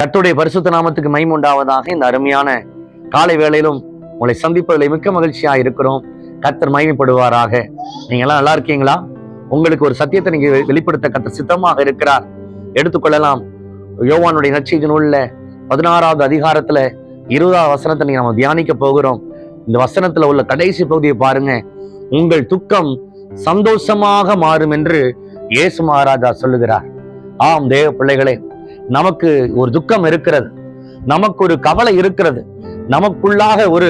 கத்துடைய பரிசுத்த நாமத்துக்கு மைமுண்டாவதாக இந்த அருமையான காலை வேளையிலும் உங்களை சந்திப்பதில் மிக்க மகிழ்ச்சியா இருக்கிறோம். கர்த்தர் மகிமைப்படுவாராக. நீங்க எல்லாம் நல்லா இருக்கீங்களா? உங்களுக்கு ஒரு சத்தியத்தை நீங்க வெ- வெளிப்படுத்த கத்தர் சித்தமாக இருக்கிறார். எடுத்துக்கொள்ளலாம். யோவானுடைய நற்செய்தி நூல்ல பதினாறாவது அதிகாரத்துல இருபதாவது வசனத்தை நீங்க நம்ம தியானிக்க போகிறோம். இந்த வசனத்துல உள்ள கடைசி பகுதியை பாருங்க. உங்கள் துக்கம் சந்தோஷமாக மாறும் என்று இயேசு மகாராஜா சொல்லுகிறார். ஆம் தேவ பிள்ளைகளே நமக்கு ஒரு துக்கம் இருக்கிறது. நமக்கு ஒரு கவலை இருக்கிறது. நமக்குள்ளாக ஒரு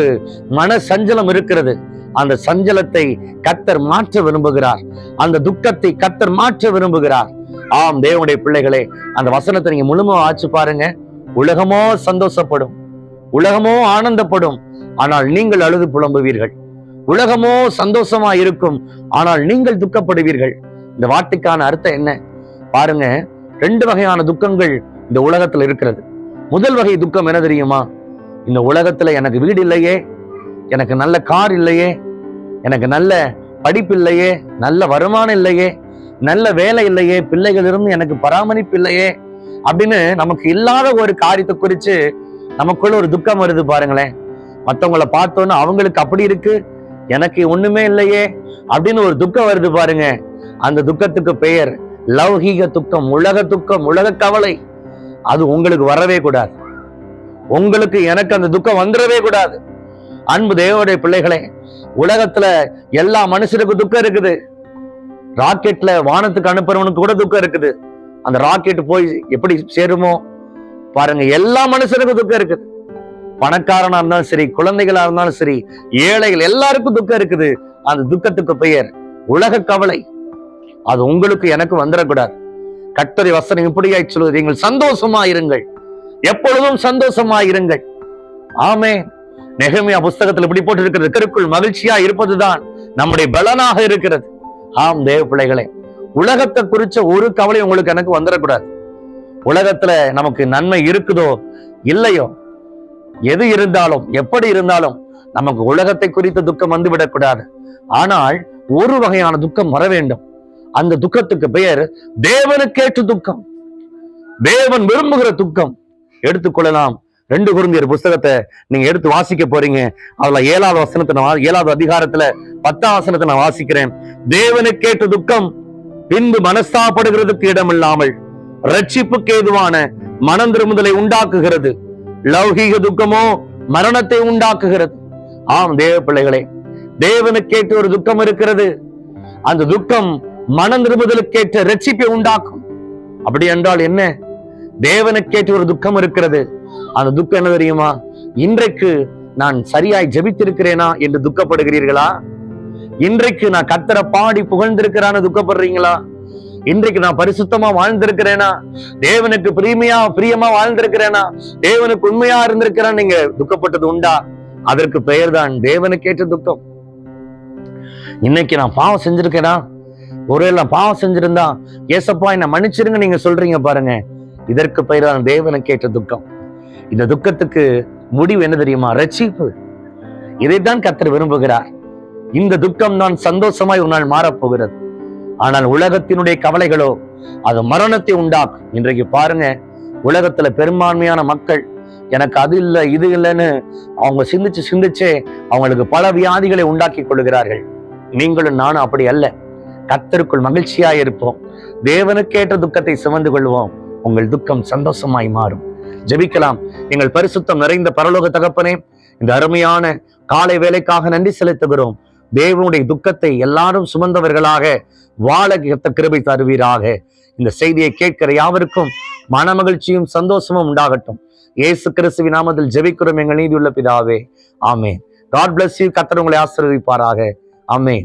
மன சஞ்சலம் இருக்கிறது. அந்த சஞ்சலத்தை கத்தர் மாற்ற விரும்புகிறார். அந்த துக்கத்தை கத்தர் மாற்ற விரும்புகிறார். ஆம் தேவனுடைய பிள்ளைகளே அந்த வசனத்தை நீங்க முழுமை ஆச்சு பாருங்க. உலகமோ சந்தோஷப்படும். உலகமோ ஆனந்தப்படும். ஆனால் நீங்கள் அழுது புலம்புவீர்கள். உலகமோ சந்தோஷமா இருக்கும். ஆனால் நீங்கள் துக்கப்படுவீர்கள். இந்த வார்த்தைக்கான அர்த்தம் என்ன? பாருங்க ரெண்டு வகையான துக்கங்கள் இந்த உலகத்துல இருக்கிறது. முதல் வகை துக்கம் என்ன தெரியுமா? இந்த உலகத்துல எனக்கு வீடு இல்லையே எனக்கு நல்ல கார் இல்லையே எனக்கு நல்ல படிப்பு இல்லையே நல்ல வருமானம் இல்லையே நல்ல வேலை இல்லையே பிள்ளைகள் இருந்து எனக்கு பராமரிப்பு இல்லையே அப்படின்னு நமக்கு இல்லாத ஒரு காரியத்தை குறித்து நமக்குள்ள ஒரு துக்கம் வருது பாருங்களேன். மற்றவங்கள பார்த்தோன்னு அவங்களுக்கு அப்படி இருக்கு எனக்கு ஒண்ணுமே இல்லையே அப்படின்னு ஒரு துக்கம் வருது பாருங்க. அந்த துக்கத்துக்கு பெயர் லௌகீக துக்கம் உலக துக்கம் உலக கவலை. அது உங்களுக்கு வரவே கூடாது. உங்களுக்கு எனக்கு அந்த துக்கம் வந்துடவே கூடாது. அன்பு தேவனுடைய பிள்ளைகளே உலகத்துல எல்லா மனுஷனுக்கும் துக்கம் இருக்குது. ராக்கெட்ல வானத்துக்கு அனுப்புறவனுக்கு கூட துக்கம் இருக்குது. அந்த ராக்கெட் போய் எப்படி சேருமோ? பாருங்க எல்லா மனுஷருக்கும் துக்கம் இருக்குது. பணக்காரனா இருந்தாலும் சரி குழந்தைகளா இருந்தாலும் சரி ஏழைகள் எல்லாருக்கும் துக்கம் இருக்குது. அந்த துக்கத்துக்கு பெயர் உலக கவலை. அது உங்களுக்கு எனக்கு வந்துடக்கூடாது கட்டுரை வசனம் இப்படியாய் சொல்வது நீங்கள் சந்தோஷமா இருங்கள் எப்பொழுதும் சந்தோஷமா இருங்கள் ஆமே நெகமியா புஸ்தகத்தில் இப்படி போட்டு இருக்கிறது கருக்குள் மகிழ்ச்சியா இருப்பதுதான் நம்முடைய பலனாக இருக்கிறது. ஆம் தேவ பிள்ளைகளே உலகத்தை குறிச்ச ஒரு கவலை உங்களுக்கு எனக்கு வந்துடக்கூடாது உலகத்துல நமக்கு நன்மை இருக்குதோ இல்லையோ? எது இருந்தாலும் எப்படி இருந்தாலும் நமக்கு உலகத்தை குறித்த துக்கம் வந்து விடக்கூடாது ஆனால் ஒரு வகையான துக்கம் வர வேண்டும் அந்த துக்கத்துக்கு பெயர் தேவனுக்கேற்ற துக்கம். தேவன் விரும்புகிற துக்கம். எடுத்துக்கொள்ளலாம். ரெண்டு குருந்தியர் புஸ்தகத்தை நீங்க எடுத்து வாசிக்க போறீங்க. அதுல ஏழாவது வசனத்தை நான் ஏழாவது அதிகாரத்துல பத்தாம் வசனத்தை நான் வாசிக்கிறேன். தேவனுக்கேற்ற துக்கம் பின்பு மனஸ்தாப்படுகிறதுக்கு இடமில்லாமல் ரட்சிப்புக்கு ஏதுவான மனம் திரும்புதலை உண்டாக்குகிறது. லௌகீக துக்கமோ மரணத்தை உண்டாக்குகிறது. ஆம் தேவ பிள்ளைகளே தேவனுக்கேற்ற ஒரு துக்கம் இருக்கிறது. அந்த துக்கம் மன நிறுவுதலுக்கேற்ற ரட்சிப்பை உண்டாக்கும். அப்படி என்றால் என்ன? தேவனுக்கேற்ற ஒரு துக்கம் இருக்கிறது. அந்த துக்கம் என்ன தெரியுமா? இன்றைக்கு நான் சரியாய் ஜபித்திருக்கிறேனா என்று துக்கப்படுகிறீர்களா? இன்றைக்கு நான் கத்தர பாடி புகழ்ந்திருக்கிறான்னு துக்கப்படுறீங்களா? இன்றைக்கு நான் பரிசுத்தமா வாழ்ந்திருக்கிறேனா? தேவனுக்கு பிரியமையா பிரியமா வாழ்ந்திருக்கிறேனா? தேவனுக்கு உண்மையா இருந்திருக்கிறேன் நீங்க துக்கப்பட்டது உண்டா? அதற்கு பெயர்தான் தேவனுக்கேற்ற துக்கம். இன்னைக்கு நான் பாவம் செஞ்சிருக்கேனா? ஒருவேளை நான் பாவம் செஞ்சிருந்தா ஏசப்பா என்ன மன்னிச்சிருங்க நீங்க சொல்றீங்க பாருங்க. இதற்கு பெயர் தேவனை கேட்ட துக்கம். இந்த துக்கத்துக்கு முடிவு என்ன தெரியுமா? ரட்சிப்பு. இதைத்தான் கத்தர் விரும்புகிறார். இந்த துக்கம் தான் சந்தோஷமாய் ஒரு நாள் மாறப்போகிறது. ஆனால் உலகத்தினுடைய கவலைகளோ அது மரணத்தை உண்டாக்கும். இன்றைக்கு பாருங்க உலகத்துல பெரும்பான்மையான மக்கள் எனக்கு அது இல்லை இது இல்லைன்னு அவங்க சிந்திச்சு சிந்திச்சே அவங்களுக்கு பல வியாதிகளை உண்டாக்கி கொள்கிறார்கள் நீங்களும் நானும் அப்படி அல்ல. கத்தருக்குள் மகிழ்ச்சியாய் இருப்போம். தேவனுக்கேற்ற துக்கத்தை சுமந்து கொள்வோம். உங்கள் துக்கம் சந்தோஷமாய் மாறும். ஜெபிக்கலாம். எங்கள் பரிசுத்தம் நிறைந்த பரலோக தகப்பனே இந்த அருமையான காலை வேலைக்காக நன்றி செலுத்துகிறோம். தேவனுடைய துக்கத்தை எல்லாரும் சுமந்தவர்களாக வாழ கிருபை தருவீராக. இந்த செய்தியை கேட்கிற யாவருக்கும் மனமகிழ்ச்சியும் சந்தோஷமும் உண்டாகட்டும். ஏசு கிறிஸ்துவின் நாமத்தில் ஜெபிக்கிறோம். எங்கள் நீதியுள்ள பிதாவே. ஆமே காட் பிளஸ் யூ கத்தர் உங்களை ஆசீர்வதிப்பாராக. ஆமே